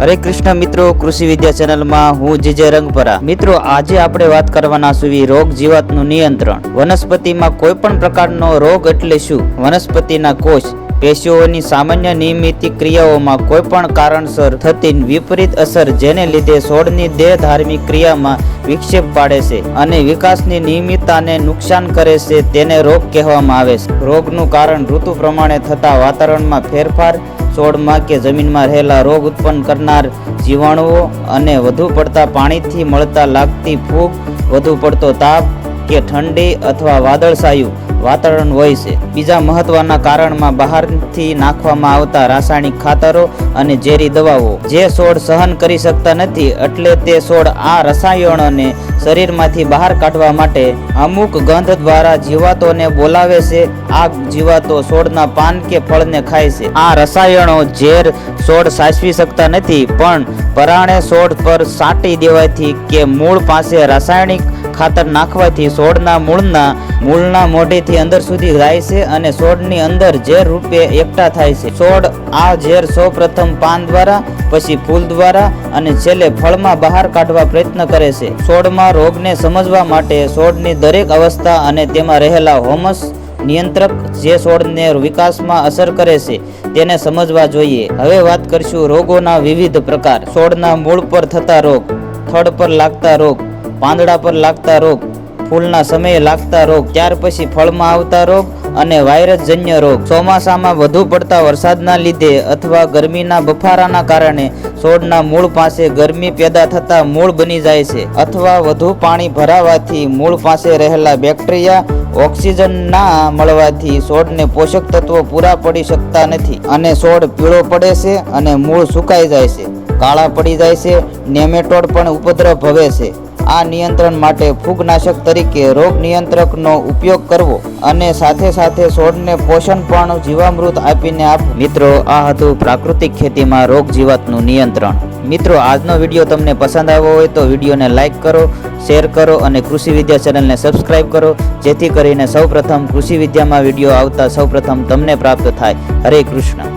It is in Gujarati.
હરે કૃષ્ણ મિત્રો, કૃષિ વિદ્યા ચેનલમાં હું જીજે રંગપરા મિત્રો, આજે આપણે વાત કરવાના સુવી રોગ જીવાતનું નિયંત્રણ. વનસ્પતિમાં કોઈ પણ પ્રકારનો રોગ એટલે શું? વનસ્પતિના કોષ, પેશીઓની સામાન્ય નિયમિત ક્રિયાઓમાં કોઈ પણ કારણસર થતી વિપરીત અસર જેને લીધે છોડની દેહ ધાર્મિક ક્રિયામાં વિક્ષેપ પાડે છે અને વિકાસની નિયમિતતાને નુકસાન કરે છે તેને રોગ કહેવામાં આવે છે. રોગનું કારણ ઋતુ પ્રમાણે થતા વાતાવરણમાં ફેરફાર છોડમાં કે જમીનમાં રહેલા રોગ ઉત્પન્ન કરનાર જીવાણુઓ અને વધુ પડતા પાણીથી મળતા લાગતી ફૂગ, વધુ પડતો તાપ કે ઠંડી અથવા વાદળછાયું વાતાવરણ હોય છે. બીજા મહત્વના કારણમાં બહારથી નાખવામાં આવતા રાસાયણિક ખાતરો અને ઝેરી દવાઓ. જે છોડ સહન કરી શકતા નથી, એટલે તે છોડ આ રસાયણોને શરીરમાંથી બહાર કાઢવા માટે અમુક ગંધ દ્વારા જીવાતોને બોલાવે છે. આ જીવાતો છોડના પાન કે ફળને ખાય છે. આ રસાયણો ઝેર છોડ સાચવી શકતા નથી, પણ પરાણે છોડ પર સાટી દેવાથી કે મૂળ પાસે રાસાયણિક ખાતર નાખવાથી છોડના મૂળના મૂળના મોઢેથી અંદર સુધી જાય છે અને છોડની અંદર ઝેર રૂપે એકઠા થાય છે. છોડ આ ઝેર સૌપ્રથમ પાન દ્વારા પછી ફૂલ દ્વારા અને છેલ્લે ફળમાં બહાર કાઢવા પ્રયત્ન કરે છે. છોડમાં રોગને સમજવા માટે છોડની દરેક અવસ્થા અને તેમાં રહેલા હોમસ નિયંત્રક જે છોડને વિકાસમાં અસર કરે છે, તેને સમજવા જોઈએ. હવે વાત કરીશું રોગોના વિવિધ પ્રકાર. છોડના મૂળ પર થતા રોગ, થડ પર લાગતા રોગ, પાંદડા પર લાગતા રોગ, ફૂલના સમયે લાગતા રોગ, ત્યાર પછી ફળમાં આવતા રોગ અને વાયરસજન્ય રોગ. ચોમાસામાં વધુ પડતા વરસાદના લીધે અથવા ગરમીના બફારાના કારણે છોડના મૂળ પાસે ગરમી પેદા થતા મૂળ બની જાય છે. અથવા વધુ પાણી ભરાવાથી મૂળ પાસે રહેલા બેક્ટેરિયા ઓક્સિજન ના મળવાથી છોડને પોષક તત્વો પૂરા પડી શકતા નથી અને છોડ પીળો પડે છે અને મૂળ સુકાઈ જાય છે. કાળા પડી જાય છે. નેમેટોડ પણ ઉપદ્રવ ભવે છે. આ નિયંત્રણ માટે ફૂગનાશક તરીકે રોગ નિયંત્રકનો ઉપયોગ કરવો અને સાથે સાથે છોડને પોષણ પણ જીવામૃત આપીને આપ મિત્રો, આ હતું પ્રાકૃતિક ખેતીમાં રોગ જીવાતનું નિયંત્રણ. મિત્રો, આજનો વીડિયો તમને પસંદ આવ્યો હોય તો વિડીયોને લાઇક કરો, શેર કરો અને કૃષિ વિદ્યા ચેનલને સબસ્ક્રાઇબ કરો, જેથી કરીને સૌપ્રથમ કૃષિ વિદ્યામાં વીડિયો આવતા સૌપ્રથમ તમને પ્રાપ્ત થાય. હરે કૃષ્ણ.